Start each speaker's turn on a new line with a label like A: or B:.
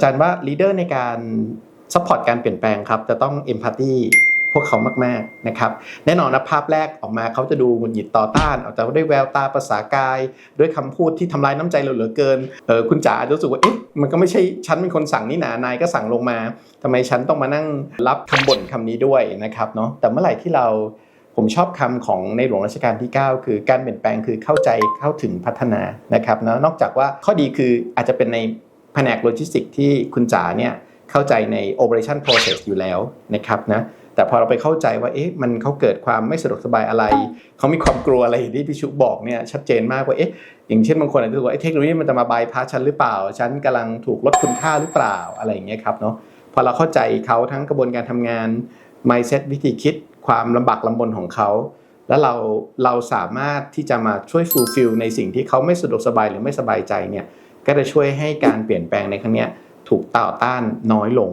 A: อาจารย์ว่าลีดเดอร์ในการซัพพอร์ตการเปลี่ยนแปลงครับ จะต้องเอมพัตตีพวกเขามากๆนะครับ แน่นอนนะภาพแรกออกมาเขาจะดูหงุดหงิดต่อต้านอาจจะด้วยแววตาภาษากาย ด้วยคำพูดที่ทำลายน้ำใจเราเหลือเกินเออคุณจ๋าอาจจะรู้สึกว่าเอ๊ะมันก็ไม่ใช่ฉันเป็นคนสั่งนี่นานายก็สั่งลงมาทำไมฉันต้องมานั่งรับคำบ่นคำนี้ด้วยนะครับเนาะแต่เมื่อไหร่ที่เราผมชอบคำของในหลวงรัชกาลที่ 9 คือการเปลี่ยนแปลงคือเข้าใจเข้าถึงพัฒนานะครับเนาะนอกจากว่าข้อดีคืออาจจะเป็นใน ผนกโลจิสติกที่คุณจ๋าเนี่ยเข้าใจใน operation process อยู่แล้วนะครับนะแต่พอเราไปเข้าใจว่าเอ๊ะมันเขาเกิดความไม่สะดวกสบายอะไร เขามีความกลัวอะไรที่พี่ชุบอกเนี่ยชัดเจนมากว่าเอ๊ะอย่างเช่นบางคนอาจจะรู้ว่าเทคโนโลยีมันจะมาบายพาสฉันหรือเปล่า ฉันกำลังถูกลดคุณค่าหรือเปล่าอะไรอย่างเงี้ยครับเนาะพอเราเข้าใจเขาทั้งกระบวนการทำงาน mindset วิธีคิด ความลำบากลำบนของเขาแล้วเราเราสามารถที่จะมาช่วย fulfill ในสิ่งที่เขาไม่สะดวกสบายหรือไม่สบายใจเนี่ย ก็จะช่วยให้การเปลี่ยนแปลงในครั้งนี้ถูกต่อต้านน้อยลง